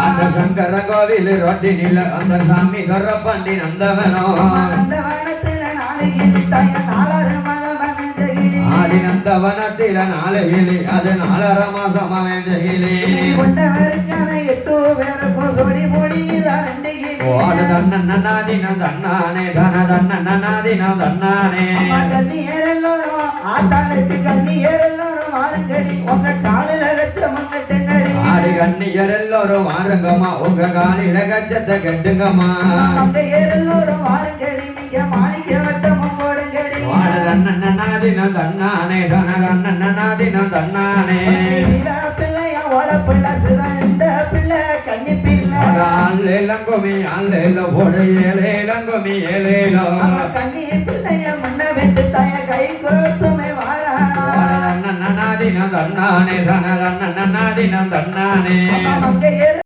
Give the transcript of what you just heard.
அந்த சங்கர கோவில் ரொட்டினில அந்த சாமி கரப்பண்டி நந்தவனோ? ஆடி நந்தவனத்தில நாளையிலே அது நாலர மாசம் அமைந்தகிலே கொண்டவருக்கான தன தன்னானே ஆத்தாளுக்கு கண்ணியர் எல்லோரும் வாருங்கம்மா உங்க காலில கச்சத்தை கட்டுங்கம்மா. மங்கையர் எல்லோரும் வாருங்கடி நீங்க மாணிக்க வட்டமும் போடுங்கடி தன்னானே தன்னானே. சீலா பிள்ளையா ஓட பிள்ளை சிறந்த பிள்ளை பிள்ளை. மண்ண வெட்டு தாய கை தன்னன்னாதினம் தன்னானே தன தன்னானே